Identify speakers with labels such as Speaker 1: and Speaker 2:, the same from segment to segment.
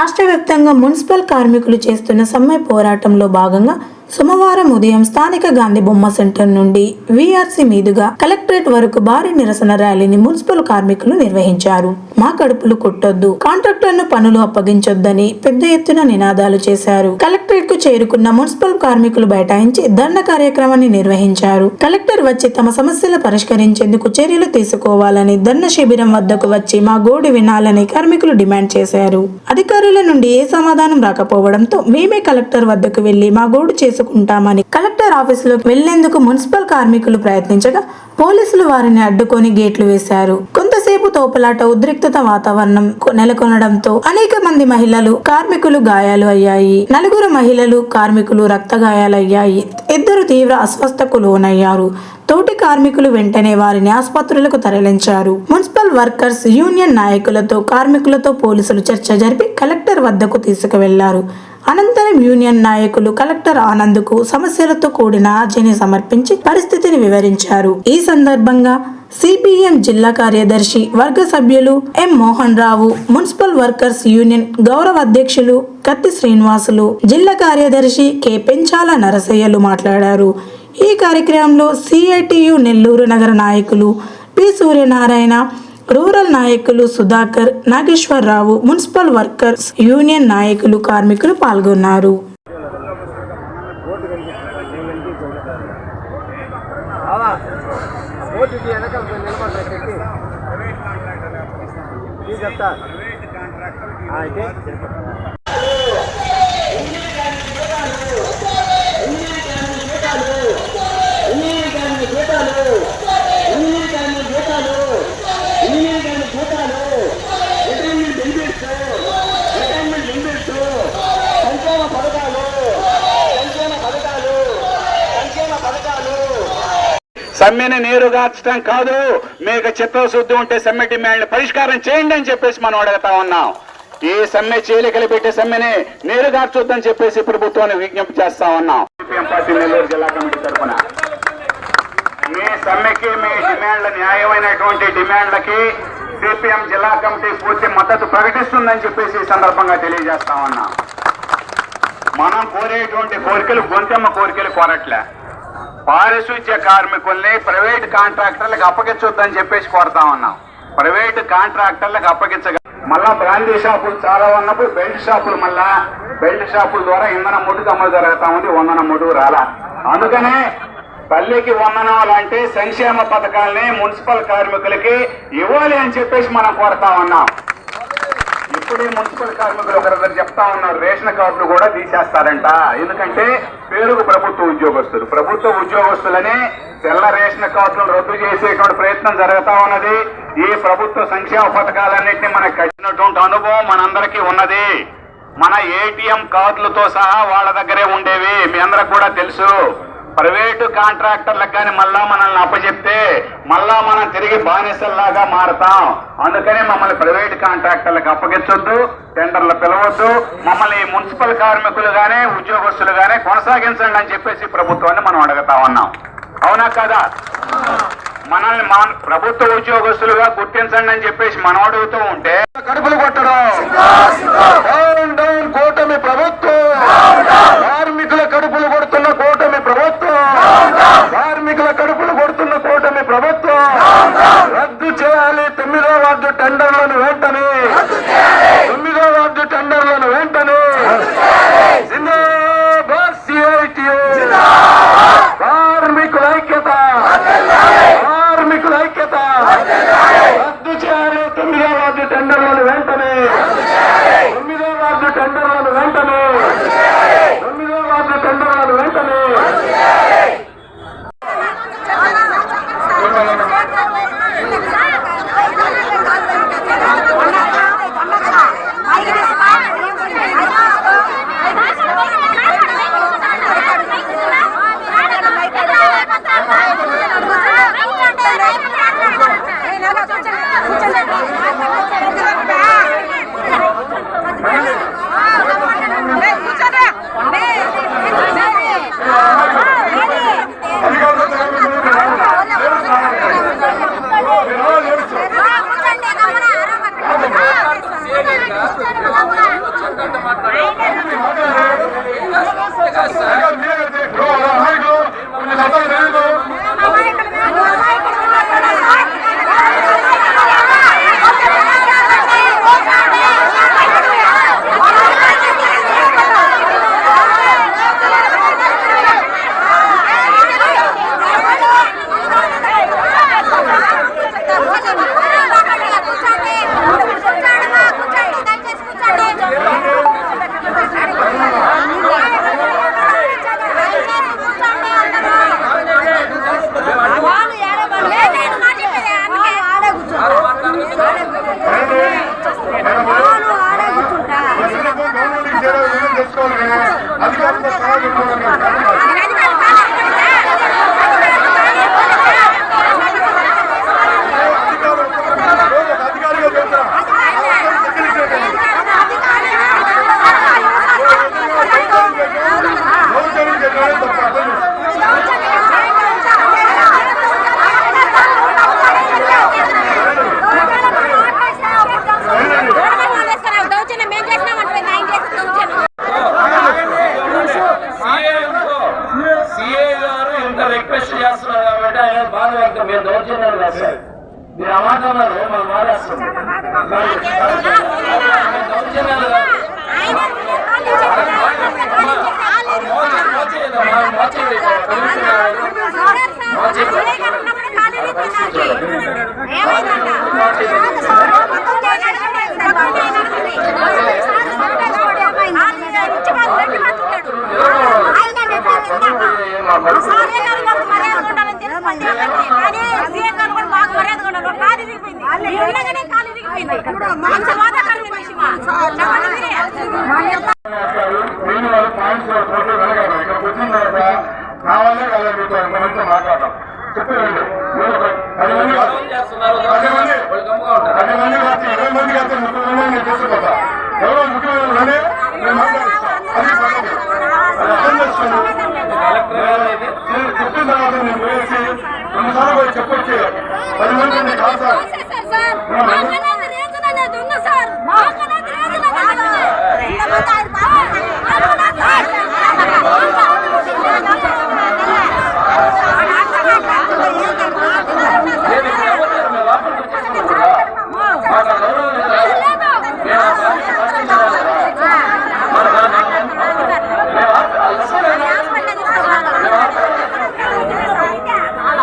Speaker 1: రాష్ట్ర వ్యాప్తంగా మున్సిపల్ కార్మికులు చేస్తున్న సమ్మె పోరాటంలో భాగంగా సోమవారం ఉదయం స్థానిక గాంధీ బొమ్మ సెంటర్ నుండి వీఆర్సీ మీదుగా కలెక్టరేట్ వరకు భారీ నిరసన ర్యాలీని మున్సిపల్ కార్మికులు నిర్వహించారు. మా కడుపులు కొట్టొద్దు. కాంట్రాక్టర్ను పనులు అప్పగించొద్దని పెద్ద ఎత్తున నినాదాలు చేశారు. కలెక్టరేట్కు చేరుకున్న మున్సిపల్ కార్మికులు బైఠాయించి ధర్నా కార్యక్రమాన్ని నిర్వహించారు. కలెక్టర్ వచ్చి తమ సమస్యలు పరిష్కరించేందుకు చర్యలు తీసుకోవాలని ధర్నా శిబిరం వద్దకు వచ్చి మా గోడు వినాలని కార్మికులు డిమాండ్ చేశారు. అధికారుల నుండి ఏ సమాధానం రాకపోవడంతో మేమే కలెక్టర్ వద్దకు వెళ్ళి మా గోడు చేసుకుంటామని కలెక్టర్ ఆఫీసులోకి వెళ్ళేందుకు మున్సిపల్ కార్మికులు ప్రయత్నించగా పోలీసులు వారిని అడ్డుకొని గేట్లు వేశారు. కొంతసేపు తోపులాట ఉద్రిక్తత వాతావరణం నెలకొనడంతో అనేక మంది మహిళలు కార్మికులు గాయాలు అయ్యాయి. నలుగురు మహిళలు కార్మికులు రక్త గాయాలయ్యాయి ఇద్దరు తీవ్ర అస్వస్థకు లోనయ్యారు. తోటి కార్మికులు వెంటనే వారిని ఆసుపత్రులకు తరలించారు. మున్సిపల్ వర్కర్స్ యూనియన్ నాయకులతో కార్మికులతో పోలీసులు చర్చ జరిపి కలెక్టర్ వద్దకు తీసుకువెళ్ళారు. అనంతరం యూనియన్ నాయకులు కలెక్టర్ ఆనంద్కు సమస్యలతో కూడిన అర్జీని సమర్పించి పరిస్థితిని వివరించారు. ఈ సందర్భంగా సిపిఎం జిల్లా కార్యదర్శి వర్గ సభ్యులు M Mohan Rao municipal workers union గౌరవ అధ్యక్షులు కత్తి శ్రీనివాసులు జిల్లా కార్యదర్శి కె పెంచాల నరసయ్యలు మాట్లాడారు. ఈ కార్యక్రమంలో సిఐటియు నెల్లూరు నగర నాయకులు పి సూర్యనారాయణ రూరల్ నాయకులు Sudhakar Nageswararao municipal workers union నాయకులు కార్మికులు పాల్గొన్నారు.
Speaker 2: ఓటుకి వెనకాల నిలబడ్డా పెట్టి ఇది చెప్తా ఆ, అయితే
Speaker 3: సమ్మెని నేరుగాచడం కాదు. మీకు చిత్తశుద్ధి ఉంటే సమ్మె డిమాండ్ పరిష్కారం చేయండి అని చెప్పేసి మనం అడుగుతా ఉన్నాం. ఈ సమ్మె చీలికలు పెట్టే సమ్మెని నీరుగార్చొద్దని చెప్పేసి ప్రభుత్వాన్ని విజ్ఞప్తి చేస్తా ఉన్నాం. పార్టీ నెల్లూరు జిల్లా కమిటీ తరఫున. మీ సమ్మెకి మీ డిమాండ్ల న్యాయమైనటువంటి డిమాండ్లకి సిపిఎం జిల్లా కమిటీ పూర్తి మద్దతు ప్రకటిస్తుందని చెప్పేసి ఈ సందర్భంగా తెలియజేస్తా ఉన్నాం. మనం కోరేటువంటి కోరికలు గొంతెమ్మ కోరికలు కోరట్లే. పారిశుద్ధ్య కార్మికుల్ని ప్రైవేట్ కాంట్రాక్టర్లకు అప్పగించొద్దని చెప్పేసి కోరుతా ఉన్నాం. ప్రైవేట్ కాంట్రాక్టర్లకు అప్పగించగ మళ్ళా బ్రాందీ షాపులు చాలా ఉన్నప్పుడు బెల్ట్ షాపులు మళ్ళా బెల్ట్ షాపుల ద్వారా ఇంధన ముడుకు అమలు జరుగుతా ఉంది వందన ముడుగు రాలా. అందుకనే తల్లికి వందనాలు అంటే సంక్షేమ పథకాలని మున్సిపల్ కార్మికులకి ఇవ్వాలి అని చెప్పేసి మనం కోరుతా ఉన్నాం. ఇప్పుడే మున్సిపల్ కార్మికులు ఒకరిద్దరు చెప్తా ఉన్నారు రేషన్ కార్డులు కూడా తీసేస్తారంట. ఎందుకంటే పేరుకు ప్రభుత్వ ఉద్యోగస్తులు. ప్రభుత్వ ఉద్యోగస్తులనే తెల్ల రేషన్ కార్డులను రద్దు చేసేటువంటి ప్రయత్నం జరుగుతా ఉన్నది. ఈ ప్రభుత్వ సంక్షేమ పథకాలన్నింటినీ మనకు కట్టినటువంటి అనుభవం మనందరికీ ఉన్నది. మన ఏటీఎం కార్డులతో సహా వాళ్ళ దగ్గరే ఉండేవి. మీ అందరికి కూడా తెలుసు. ప్రైవేటు కాంట్రాక్టర్లకు కానీ మళ్ళా మనల్ని అప్పచెప్తే మళ్ళా మనం తిరిగి బానిసల్లాగా మారతాం. అందుకని మమ్మల్ని ప్రైవేట్ కాంట్రాక్టర్లకు అప్పగించొద్దు టెండర్లు పిలవద్దు. మమ్మల్ని మున్సిపల్ కార్మికులు గానే ఉద్యోగస్తులు గానే కొనసాగించండి అని చెప్పేసి ప్రభుత్వాన్ని మనం అడుగుతా ఉన్నాం. అవునా కదా? మనల్ని మా- ప్రభుత్వ ఉద్యోగస్తులుగా గుర్తించండి అని చెప్పేసి మనం అడుగుతూ ఉంటే
Speaker 2: కడుపులు కొట్టడం కూటమి ప్రభుత్వం కార్మికుల కడుపులు కొడుతున్న కూటమి ప్రభుత్వం కార్మికుల కడుపులు కొడుతున్న కూటమి ప్రభుత్వం రద్దు చేయాలి తొమ్మిదో వార్డు కావాలే కావాలి మీతో ఎంతమందితో మాట్లాడడం చెప్పండి పది మంది పది మంది పది మంది కాదు ఇరవై మంది కాదు ముప్పై మంది నేను తీసుకుపోతా ఎవరో ముఖ్యమైన అది అర్థం చేసుకోండి నేను చెప్పిన తర్వాత నేను వేసి రెండుసార్లు పోయి చెప్పొచ్చి పది మంది కాదు సార్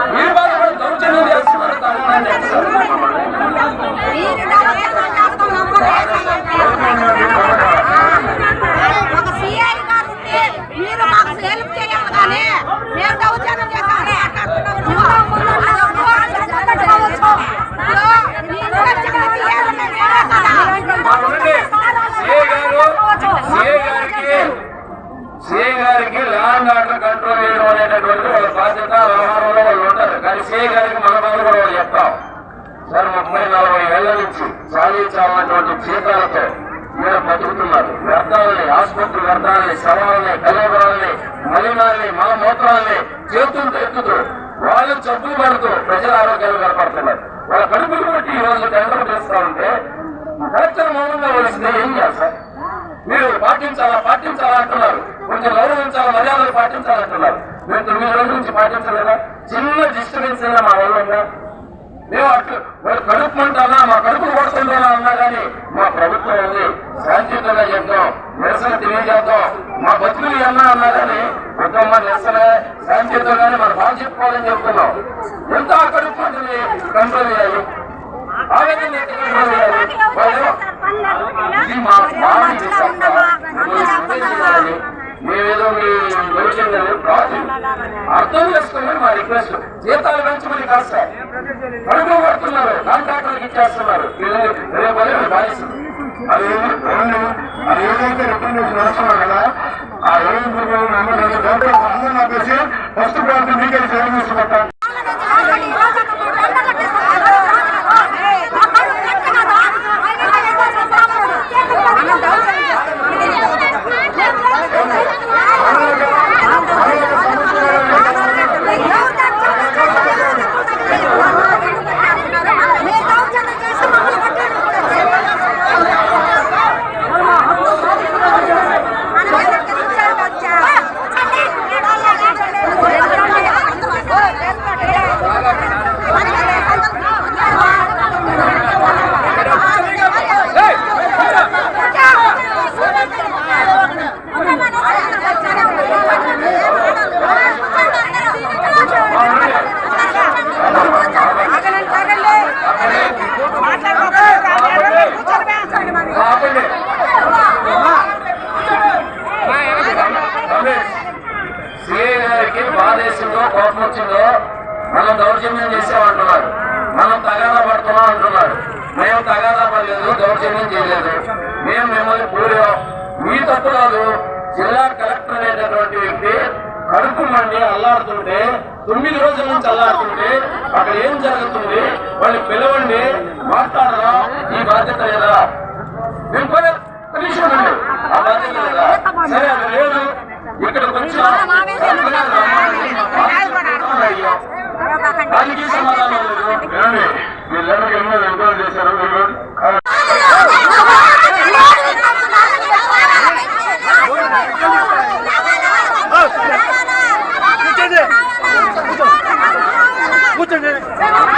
Speaker 2: మీరు బాధపడి దౌర్జన్యం చేస్తున్నారు
Speaker 4: ఒక సిఐ గారు ఉంటే మీరు మాకు హెల్ప్ చేయాలి కానీ మేము దౌర్జన్యం చేస్తామని
Speaker 2: సిఏ గారు సిఏ గారికి సిఏ గారికి ల్యాండ్ ఆర్డర్ కంట్రోల్ చేయడం అనేటటువంటి వాళ్ళ బాధ్యత వ్యవహారంలో వాళ్ళు ఉంటారు కానీ సిఏ గారికి మన బాధ కూడా వాళ్ళు చెప్తాం సార్ ముప్పై నలభై ఏళ్ళ నుంచి సాధించాలన్నటువంటి జీతాలతో మీరు బతుకుతున్నారు వ్యర్థాలని ఆసుపత్రి వ్యర్థాలని శవాలని కలవరాలని మలినాల్ని మల మూత్రాల్ని చేతులతో ఎత్తుతూ వాళ్ళు జబ్బులు పడుతూ ప్రజల ఆరోగ్యాలు కనపడుతున్నారు వాళ్ళ కడుపులు బట్టి ఈ రోజు టెండర్ చేస్తా ఉంటే కలెక్టర్ మౌనంగా వలిస్తే ఏం చేస్తారు మీరు పాటించాలా పాటించాలా అంటున్నారు. కొంచెం గౌరవించాలా మర్యాదలు పాటించాలంటున్నారు మేము తొమ్మిది రోజుల నుంచి పాటించలేదా? చిన్న డిస్టర్బెన్స్ అయినా మా వల్ల ఉందా? మేము అట్లు మరి కడుపు మంటానా మా కడుపు కొడుతుందా అన్నా కానీ మా ప్రభుత్వం ఉంది. శాంతియుతంగా చెప్తాం. నిరసన తెలియజేద్దాం మా బతుకులు అన్నా అన్నా కానీ ఉత్తమ నిరసన శాంతియుతంగానే మన బాగా చెప్పుకోవాలని చెప్తున్నాం. ఎంత కడుపు కంట్రోల్ చేయాలి. ఆవేదన కంట్రోల్ చేయాలి? ఇది మా సత్తా. మీ దౌర్జన్యాలు కాదు అర్థం చేసుకోమని మా రిక్వెస్ట్. జీతాలు పెంచుకుని కాదు సార్. కడుపు పడుతున్నారు. కాంట్రాక్టర్కి ఇచ్చేస్తున్నారు. రేపు బాధిస్తుంది అది ఏమి- అది ఏదైతే రికమెండేషన్ వేస్తున్నాం కదా ఆ ఏమి అందరూ ఆపేసి ఫస్ట్ ప్రాంతం మీకే సేవ తీసుకుంటాం కడుపు అల్లాడుతుంటే తొమ్మిది రోజుల నుంచి అల్లాడుతుంటే అక్కడ ఏం జరుగుతుంది? వాళ్ళు పిలవండి మాట్లాడరా ఈ బాధ్యత లేదా? మేము పోయి కనీసం ఆ బాధ్యత లేదా? సరే అది లేదు. ఇక్కడ కొంచెం దానికి సమాధానం లేదు. వీళ్ళందరికీ ఎన్నో ఎంక్వైరీ చేశారు
Speaker 4: Bravo!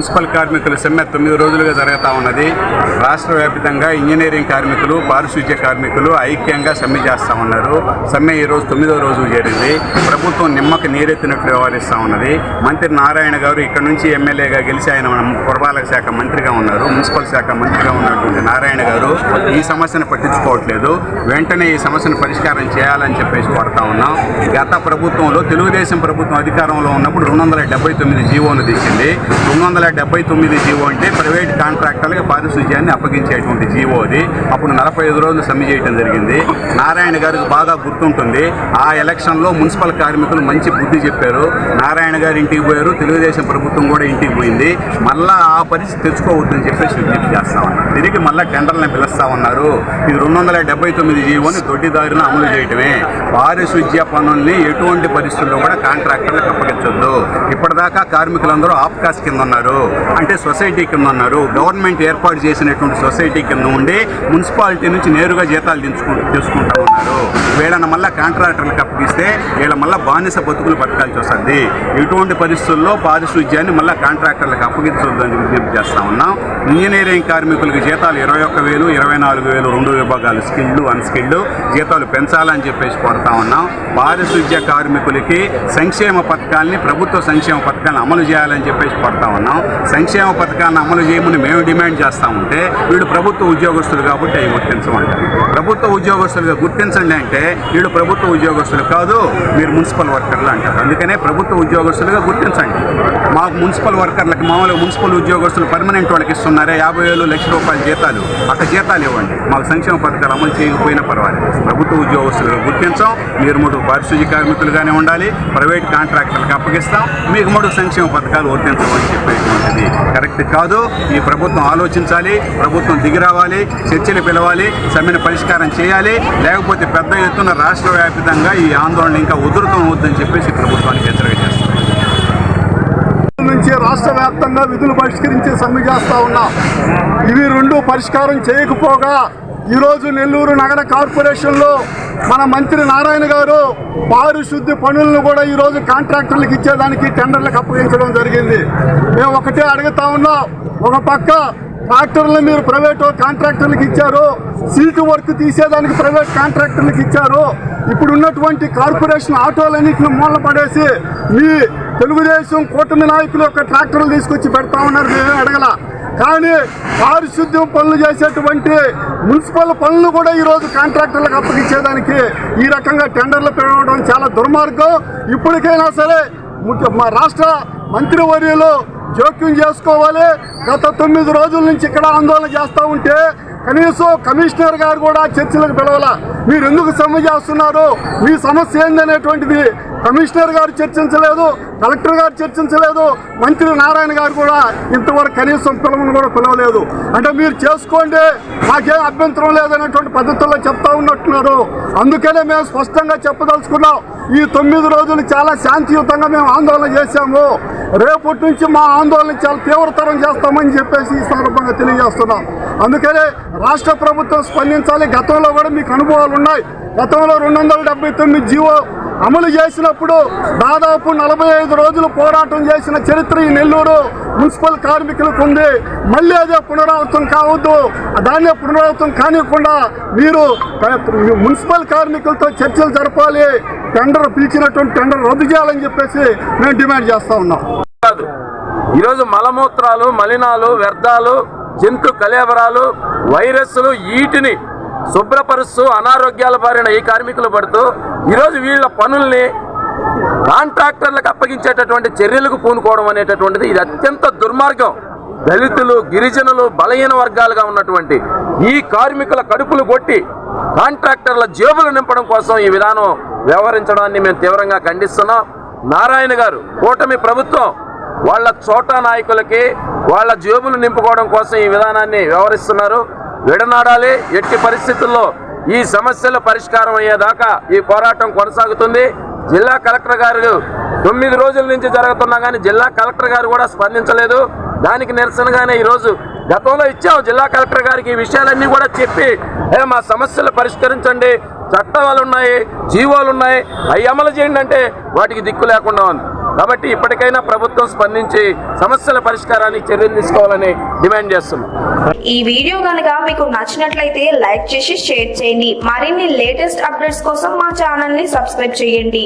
Speaker 3: మున్సిపల్ కార్మికుల సమ్మె తొమ్మిది రోజులుగా జరుగుతూ ఉన్నది. రాష్ట్ర వ్యాప్తంగా ఇంజనీరింగ్ కార్మికులు పారిశుద్ధ్య కార్మికులు ఐక్యంగా సమ్మె చేస్తూ ఉన్నారు. సమ్మె ఈ రోజు తొమ్మిదో రోజు చేరింది ప్రభుత్వం నిమ్మకి నీరెత్తినట్లు వ్యవహరిస్తూ ఉన్నది. మంత్రి నారాయణ గారు ఇక్కడ నుంచి ఎమ్మెల్యేగా గెలిచి ఆయన పురపాలక శాఖ మంత్రిగా ఉన్నారు. మున్సిపల్ శాఖ మంత్రిగా ఉన్నటువంటి నారాయణ గారు ఈ సమస్యను పట్టించుకోవట్లేదు. వెంటనే ఈ సమస్యను పరిష్కారం చేయాలని చెప్పేసి కోరుతా ఉన్నాం. గత ప్రభుత్వంలో తెలుగుదేశం ప్రభుత్వం అధికారంలో ఉన్నప్పుడు రెండు వందల డెబ్బై తొమ్మిది జీవోను తీసింది. రెండు వందల డెబ్బై తొమ్మిది జీవో అంటే ప్రైవేట్ కాంట్రాక్టర్లకు పారిశుధ్యాన్ని అప్పగించేటువంటి జీవో అది. అప్పుడు నలభై ఐదు రోజులు సమ్మె చేయడం జరిగింది. నారాయణ గారికి బాగా గుర్తుంటుంది. ఆ ఎలక్షన్లో మున్సిపల్ కార్మికులు మంచి బుద్ధి చెప్పారు. నారాయణ గారు ఇంటికి పోయారు. తెలుగుదేశం ప్రభుత్వం కూడా ఇంటికి పోయింది. మళ్ళా ఆ పరిస్థితి తెచ్చుకోవద్దని చెప్పేసి విజ్ఞప్తి చేస్తా ఉన్నారు తిరిగి మళ్ళా టెండర్లను పిలుస్తా ఉన్నారు ఇది రెండు వందల డెబ్బై తొమ్మిది జీవోని దొడ్డిదారిన అమలు చేయటమే. పారిశుధ్య పనుల్ని ఎటువంటి పరిస్థితుల్లో కూడా కాంట్రాక్టర్లకు అప్పగించొద్దు. ఇప్పటిదాకా కార్మికులందరూ ఆప్కాస్ కింద ఉన్నారు. అంటే సొసైటీ కింద ఉన్నారు. గవర్నమెంట్ ఏర్పాటు చేసినటువంటి సొసైటీ కింద ఉండి మున్సిపాలిటీ నుంచి నేరుగా జీతాలు తీసుకుంటూ తీసుకుంటా ఉన్నారు. వీళ్ళని మళ్ళీ కాంట్రాక్టర్లకు అప్పగిస్తే వీళ్ళ మళ్ళీ బానిస బతుకులు బతకాల్సి వస్తుంది. ఇటువంటి పరిస్థితుల్లో పారిశుధ్యాన్ని మళ్ళీ కాంట్రాక్టర్లకు అప్పగించొద్దని విజ్ఞప్తి చేస్తా ఉన్నాం. ఇంజనీరింగ్ కార్మికులకు జీతాలు ఇరవై ఒక్క వేలు ఇరవై నాలుగు వేలు రెండు విభాగాలు స్కిల్డ్ అన్స్కిల్డ్ జీతాలు పెంచాలని చెప్పేసి కోరుతా ఉన్నాం. పారిశుధ్య కార్మికులకి సంక్షేమ పథకాల్ని ప్రభుత్వ సంక్షేమ పథకాలను అమలు చేయాలని చెప్పేసి కోరుతా ఉన్నాం. సంక్షేమ పథకాలను అమలు చేయమని మేము డిమాండ్ చేస్తా ఉంటే వీళ్ళు ప్రభుత్వ ఉద్యోగస్తులు కాబట్టి అవి గుర్తించమంటారు. ప్రభుత్వ ఉద్యోగస్తులుగా గుర్తించండి అంటే వీళ్ళు ప్రభుత్వ ఉద్యోగస్తులు కాదు మీరు మున్సిపల్ వర్కర్లు అంటారు. అందుకనే ప్రభుత్వ ఉద్యోగస్తులుగా గుర్తించండి. మాకు మున్సిపల్ వర్కర్లకి మామూలుగా మున్సిపల్ ఉద్యోగస్తులు పర్మనెంట్ వాళ్ళకి ఇస్తున్నారే యాభై వేలు లక్ష రూపాయల జీతాలు. అక్కడ జీతాలు ఇవ్వండి. మాకు సంక్షేమ పథకాలు అమలు చేయకపోయినా పర్వాలేదు. ప్రభుత్వ ఉద్యోగస్తులుగా గుర్తించాం. మీరు మూడు పారిశుద్ధ్య కార్మికులుగానే ఉండాలి. ప్రైవేట్ కాంట్రాక్టర్లకు అప్పగిస్తాం. మీకు మూడు సంక్షేమ పథకాలు వర్తించమని చెప్పేటువంటిది కరెక్ట్ కాదు. ఈ ప్రభుత్వం ఆలోచించాలి. ప్రభుత్వం దిగి రావాలి. చర్చలు పిలవాలి. సమ్మెను పరిష్కారం చేయాలి. లేకపోతే పెద్ద ఎత్తున రాష్ట్ర వ్యాప్తంగా ఈ ఆందోళన ఇంకా ఉధృతం అవుతుందని చెప్పేసి ప్రభుత్వానికి హెచ్చరిక చేస్తున్నారు.
Speaker 5: నుంచి రాష్ట్ర వ్యాప్తంగా విధులు బహిష్కరించే సమ్మె చేస్తూ ఉన్నాం. ఇవి రెండు పరిష్కారం చేయకపోగా ఈరోజు నెల్లూరు నగర కార్పొరేషన్లో మన మంత్రి నారాయణ గారు పారిశుద్ధ్య పనులను కూడా ఈరోజు కాంట్రాక్టర్లకు ఇచ్చేదానికి టెండర్లకు అప్పగించడం జరిగింది. మేము ఒకటే అడుగుతా ఉన్నాం. ఒక పక్క ట్రాక్టర్లు మీరు ప్రైవేట్ కాంట్రాక్టర్లకు ఇచ్చారు సీటు వర్క్ తీసేదానికి ప్రైవేట్ కాంట్రాక్టర్లకు ఇచ్చారు. ఇప్పుడు ఉన్నటువంటి కార్పొరేషన్ ఆటోలన్నింటిని మూల పడేసి మీ తెలుగుదేశం కూటమి నాయకులు యొక్క ట్రాక్టర్లు తీసుకొచ్చి పెడతా ఉన్నారు మేము అడగల. కానీ పారిశుద్ధ్యం పనులు చేసేటువంటి మున్సిపల్ పనులు కూడా ఈరోజు కాంట్రాక్టర్లకు అప్పగించేదానికి ఈ రకంగా టెండర్లు పెరగడం చాలా దుర్మార్గం. ఇప్పటికైనా సరే ముఖ్య మా రాష్ట్ర మంత్రివర్యులు జోక్యం చేసుకోవాలి. గత తొమ్మిది రోజుల నుంచి ఇక్కడ ఆందోళన చేస్తూ ఉంటే కనీసం కమిషనర్ గారు కూడా చర్చలకు పిలవాల. మీరు ఎందుకు సమ్మె చేస్తున్నారు? మీ సమస్య ఏందనేటువంటిది కమిషనర్ గారు చర్చించలేదు కలెక్టర్ గారు చర్చించలేదు మంత్రి నారాయణ గారు కూడా ఇంతవరకు కనీసం పిలవను కూడా పిలవలేదు. అంటే మీరు చేసుకోండి మాకేం అభ్యంతరం లేదనేటువంటి పద్ధతుల్లో చెప్తా ఉన్నట్టున్నారు. అందుకనే మేము స్పష్టంగా చెప్పదలుచుకున్నాం. ఈ తొమ్మిది రోజులు చాలా శాంతియుతంగా మేము ఆందోళన చేశాము. రేపటి నుంచి మా ఆందోళన చాలా తీవ్రతరం చేస్తామని చెప్పేసి ఈ సందర్భంగా తెలియజేస్తున్నాం. అందుకనే రాష్ట్ర ప్రభుత్వం స్పందించాలి. గతంలో కూడా మీకు అనుభవాలు ఉన్నాయి. గతంలో రెండు వందల డెబ్బై తొమ్మిది జీవో అమలు చేసినప్పుడు దాదాపు నలభై ఐదు రోజులు పోరాటం చేసిన చరిత్ర ఈ నెల్లూరు మున్సిపల్ కార్మికులకు ఉంది. మళ్ళీ అదే పునరావృతం కావద్దు. దాన్నే పునరావృతం కానివ్వకుండా మీరు మున్సిపల్ కార్మికులతో చర్చలు జరపాలి. టెండర్ పిలిచినటువంటి టెండర్ రద్దు చేయాలని చెప్పేసి మేము డిమాండ్ చేస్తా ఉన్నాం.
Speaker 2: కాదు. ఈరోజు మలమూత్రాలు మలినాలు వ్యర్థాలు జంతు కలేవరాలు వైరస్లు వీటిని శుభ్రపరుస్తూ అనారోగ్యాల బారిన ఈ కార్మికులు పడుతూ ఈరోజు వీళ్ళ పనుల్ని కాంట్రాక్టర్లకు అప్పగించేటటువంటి చర్యలకు పూనుకోవడం అనేటటువంటిది ఇది అత్యంత దుర్మార్గం. దళితులు గిరిజనులు బలహీన వర్గాలుగా ఉన్నటువంటి ఈ కార్మికుల కడుపులు కొట్టి కాంట్రాక్టర్ల జేబులు నింపడం కోసం ఈ విధానం వ్యవహరించడాన్ని మేము తీవ్రంగా ఖండిస్తున్నాం. నారాయణ గారు కూటమి ప్రభుత్వం వాళ్ళ చోటా నాయకులకి వాళ్ళ జేబులు నింపుకోవడం కోసం ఈ విధానాన్ని వ్యవహరిస్తున్నారు. విడనాడాలి ఎట్టి పరిస్థితుల్లో ఈ సమస్యల పరిష్కారం అయ్యేదాకా ఈ పోరాటం కొనసాగుతుంది. జిల్లా కలెక్టర్ గారు తొమ్మిది రోజుల నుంచి జరుగుతున్నా కానీ జిల్లా కలెక్టర్ గారు కూడా స్పందించలేదు. దానికి నిరసనగానే ఈరోజు గతంలో ఇచ్చాం. జిల్లా కలెక్టర్ గారికి ఈ విషయాలన్నీ కూడా చెప్పి "ఏ, మా సమస్యలు పరిష్కరించండి. చట్టాలు ఉన్నాయి జీవోలు ఉన్నాయి అవి అమలు చేయండి అంటే వాటికి దిక్కు లేకుండా ఉంది. కాబట్టి ఇప్పటికైనా ప్రభుత్వం స్పందించి సమస్యల పరిష్కారానికి చర్యలు తీసుకోవాలని డిమాండ్ చేస్తున్నాం.
Speaker 6: ఈ వీడియో కనుక మీకు నచ్చినట్లయితే లైక్ చేసి షేర్ చేయండి. మరిన్ని లేటెస్ట్ అప్డేట్స్ కోసం మా ఛానల్ని సబ్స్క్రైబ్ చేయండి.